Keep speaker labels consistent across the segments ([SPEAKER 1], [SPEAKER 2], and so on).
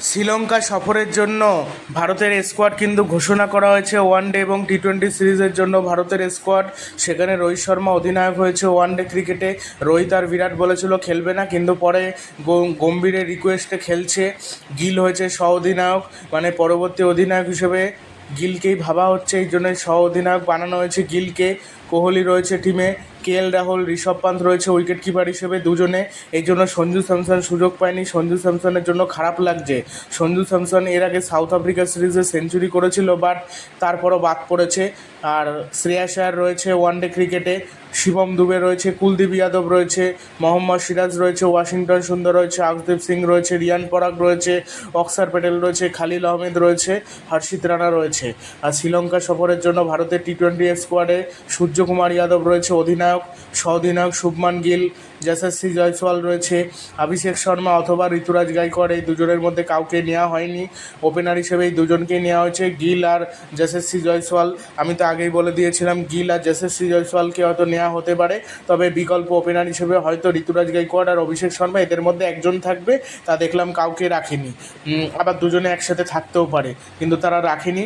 [SPEAKER 1] শ্রীলঙ্কা সফরের জন্য ভারতের স্কোয়াড কিন্তু ঘোষণা করা হয়েছে ওয়ান ডে এবং টি টোয়েন্টি সিরিজের জন্য ভারতের স্কোয়াড সেখানে রোহিত শর্মা অধিনায়ক হয়েছে ওয়ান ডে ক্রিকেটে রোহিত আর বিরাট বলেছিল খেলবে না, কিন্তু পরে গম- গম্ভীরের রিকোয়েস্টে খেলছে। গিল হয়েছে সহ অধিনায়ক মানে পরবর্তী অধিনায়ক হিসেবে গিলকেই ভাবা হচ্ছে, এই জন্য সহ অধিনায়ক বানানো হয়েছে গিলকে। কোহলি রয়েছে টিমে কে এল রাহুল, ঋষভ পান্ত রয়েছে উইকেট কিপার হিসেবে দুজনে। এই জন্য সঞ্জু স্যামসন সুযোগ পায়নি। সঞ্জু স্যামসনের জন্য খারাপ লাগছে। সঞ্জু স্যামসন এর আগে সাউথ আফ্রিকা সিরিজে সেঞ্চুরি করেছিল বাট তারপরও বাদ পড়েছে। আর শ্রেয়াস আয়ার রয়েছে ওয়ানডে ক্রিকেটে শিবম দুবে রয়েছে, কুলদীপ যাদব রয়েছে, মোহাম্মদ সিরাজ রয়েছে, ওয়াশিংটন সুন্দর রয়েছে আকদীপ সিং রয়েছে, রিয়ান পরাগ রয়েছে, অক্সার প্যাটেল রয়েছে, খালিল আহমেদ রয়েছে, হর্ষিত রানা রয়েছে। আর শ্রীলঙ্কা সফরের জন্য ভারতের টি টোয়েন্টি স্কোয়াডে সূর্যকুমার যাদব রয়েছে অধিনায়ক সহ অধিনায়ক শুভমান গিল, যশস্বী জয়সওয়াল রয়েছে, অভিষেক শর্মা অথবা ঋতুরাজ গাইকোয়াড় এই দুজনের মধ্যে কাউকে নেওয়া হয়নি। ওপেনার হিসেবে এই দুজনকেই নেওয়া হয়েছে গিল আর যশস্বী জয়সওয়াল। আমি তো আগেই বলে দিয়েছিলাম, গিল আর যশস্বী জয়সওয়ালকে হয়তো নেওয়া হতে পারে। তবে বিকল্প ওপেনার হিসেবে হয়তো ঋতুরাজ গাইকোয়াড় আর অভিষেক শর্মা এদের মধ্যে একজন থাকবে, তা দেখলাম কাউকে রাখেনি। আবার দুজনে একসাথে থাকতেও পারে, কিন্তু তারা রাখেনি।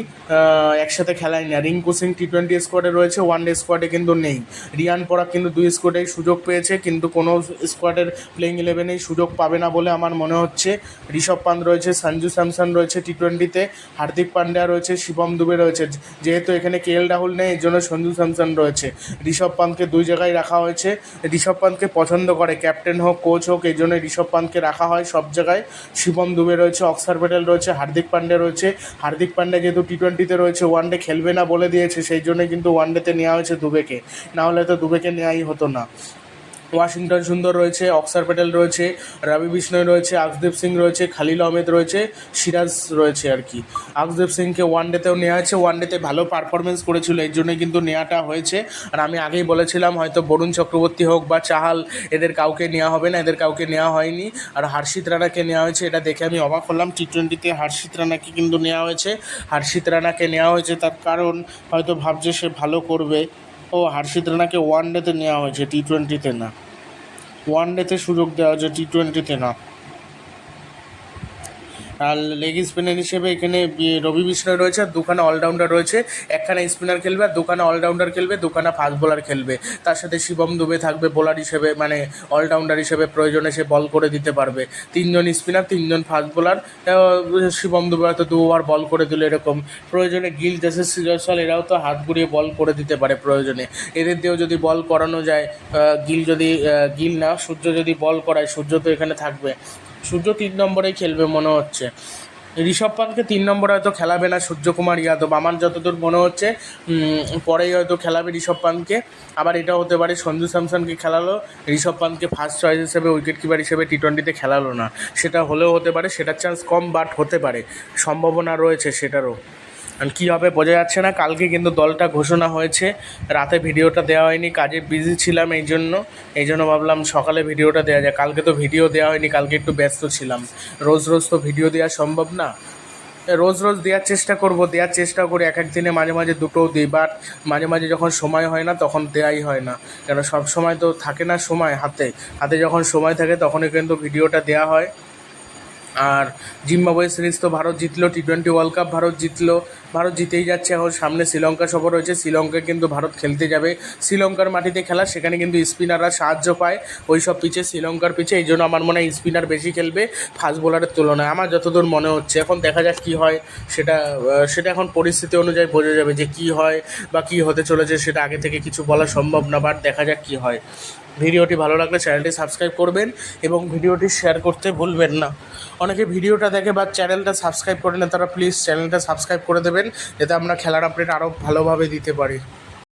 [SPEAKER 1] একসাথে খেলায় না রিঙ্কু সিং টি টোয়েন্টি স্কোয়াডে রয়েছে ওয়ান ডে স্কোয়াডে কিন্তু নেই। রিয়ান পরাগ কিন্তু দুই স্কোয়াডেই সুযোগ পেয়েছে, কিন্তু কোনো স্কোয়াডের প্লেইং ইলেভেনেই সুযোগ পাবে না বলে আমার মনে হচ্ছে। ঋষভ পান্ত রয়েছে, সঞ্জু স্যামসন রয়েছে টি টোয়েন্টিতে হার্দিক পান্ডিয়া রয়েছে, শিবম দুবে রয়েছে। যেহেতু এখানে কে এল রাহুল নেই, এর জন্য সঞ্জু স্যামসন রয়েছে। ঋষভ পান্তকে দুই জায়গায় রাখা হয়েছে। ঋষভ পান্তকে পছন্দ করে, ক্যাপ্টেন হোক কোচ হোক এই জন্য ঋষভ পান্তকে রাখা হয় সব জায়গায়। শিবম দুবে রয়েছে অক্সার প্যাটেল রয়েছে, হার্দিক পান্ডে রয়েছে। হার্দিক পান্ডে যেহেতু টি টোয়েন্টিতে রয়েছে ওয়ান ডে খেলবে না বলে দিয়েছে, সেই জন্য কিন্তু ওয়ান ডেতে নেওয়া হয়েছে দুবেকে। না হলে তো দুবেকে নেওয়াই হতো না। ওয়াশিংটন সুন্দর রয়েছে, অক্সার প্যাটেল রয়েছে, রবি বিষ্ণয় রয়েছে আকদীপ সিং রয়েছে, খালিল আহমেদ রয়েছে, সিরাজ রয়েছে আর কি। আকদীপ সিংকে ওয়ান ডেতেও নেওয়া হয়েছে ওয়ান ডেতে ভালো পারফরমেন্স করেছিল, এর জন্যই কিন্তু নেওয়াটা হয়েছে। আর আমি আগেই বলেছিলাম, হয়তো বরুণ চক্রবর্তী হোক বা চাহাল, এদের কাউকে নেওয়া হবে না, এদের কাউকে নেওয়া হয়নি। আর হার্ষিত রানাকে নেওয়া হয়েছে, এটা দেখে আমি অবাক হলাম টি টোয়েন্টিতে হার্ষিত রানাকে কিন্তু নেওয়া হয়েছে। হার্ষিত রানাকে নেওয়া হয়েছে, তার কারণ হয়তো ভাবছে সে ভালো করবে। ও হার্ষিত রানাকে ওয়ান ডেতে নেওয়া হয়েছে টি টোয়েন্টিতে না। ওয়ান ডেতে সুযোগ দেওয়া হয়েছে টি টোয়েন্টিতে না। আর লেগ স্পিনার হিসেবে এখানে রবি বিষ্ণয় রয়েছে, আর দুখানা অলরাউন্ডার রয়েছে। একখানা স্পিনার খেলবে, আর দুখানা অলরাউন্ডার খেলবে, দুখানা ফাস্ট বোলার খেলবে। তার সাথে শিবম দুবে থাকবে বোলার হিসেবে মানে অলরাউন্ডার হিসেবে প্রয়োজনে সে বল করে দিতে পারবে। তিনজন স্পিনার তিনজন ফাস্ট বোলার শিবম দুবে হয়তো দু ওভার বল করে দিল এরকম। প্রয়োজনে গিল যশস্বী জয়সওয়াল, এরাও তো হাত ঘুরিয়ে বল করে দিতে পারে প্রয়োজনে। এদের দিয়েও যদি বল করানো যায় গিল যদি গিল না, সূর্য যদি বল করায়, সূর্য তো এখানে থাকবে। সূর্য তিন নম্বরেই খেলবে মনে হচ্ছে। ঋষভ পান্তকে তিন নম্বরে হয়তো খেলাবে না সূর্যকুমার যাদব। আমার যতদূর মনে হচ্ছে পরেই হয়তো খেলাবে ঋষভ পান্তকে আবার এটা হতে পারে সঞ্জু স্যামসনকে খেলালো, ঋষভ পান্তকে ফার্স্ট চয়েস হিসেবে উইকেট কিপার হিসেবে টি টোয়েন্টিতে খেলালো না। সেটা হলেও হতে পারে, সেটার চান্স কম বাট হতে পারে। সম্ভাবনা রয়েছে সেটারও। কী হবে বোঝা যাচ্ছে না, কালকে কিন্তু দলটা ঘোষণা হয়েছে, রাতে ভিডিওটা দেওয়া হয়নি, কাজে বিজি ছিলাম এই জন্য এই জন্য ভাবলাম সকালে ভিডিওটা দেওয়া যায় কালকে তো ভিডিও দেওয়া হয়নি, কালকে একটু ব্যস্ত ছিলাম। রোজ রোজ তো ভিডিও দেওয়া সম্ভব না। রোজ রোজ দেওয়ার চেষ্টা করব, দেওয়ার চেষ্টা করি, এক এক দিনে মাঝে মাঝে দুটোও দিই বাট মাঝে মাঝে যখন সময় হয় না, তখন দেওয়াই হয় না। কেন সব সময় তো থাকে না সময় হাতে হাতে যখন সময় থাকে তখনই কিন্তু ভিডিওটা দেওয়া হয়। আর জিম্বাবুয়ে সিরিজ তো ভারত জিতলো T twenty world cup Bharat জিতলো। ভারত জিতেই যাচ্ছে, এখন সামনে শ্রীলঙ্কা সফর রয়েছে শ্রীলঙ্কায় কিন্তু ভারত খেলতে যাবে। শ্রীলঙ্কার মাটিতে খেলা, সেখানে কিন্তু স্পিনাররা সাহায্য পায়। ওই সব পিচে শ্রীলঙ্কার পিচে, এই জন্য আমার মনে হয় স্পিনার বেশি খেলবে ফাস্ট বোলারের তুলনায়। আমার যতদূর মনে হচ্ছে, এখন দেখা যাক কী হয়। সেটা সেটা এখন পরিস্থিতি অনুযায়ী বোঝা যাবে যে কী হয় বা কী হতে চলেছে, সেটা আগে থেকে কিছু বলা সম্ভব না বাট দেখা যাক কী হয়। ভিডিওটি ভালো লাগলে চ্যানেলটি সাবস্ক্রাইব করবেন এবং ভিডিওটি শেয়ার করতে ভুলবেন না। অনেকে ভিডিওটা দেখে বা চ্যানেলটা সাবস্ক্রাইব করে না তারা প্লিজ চ্যানেলটা সাবস্ক্রাইব করে দেবেন, যাতে আমরা খেলার আপডেট আরও ভালোভাবে দিতে পারি।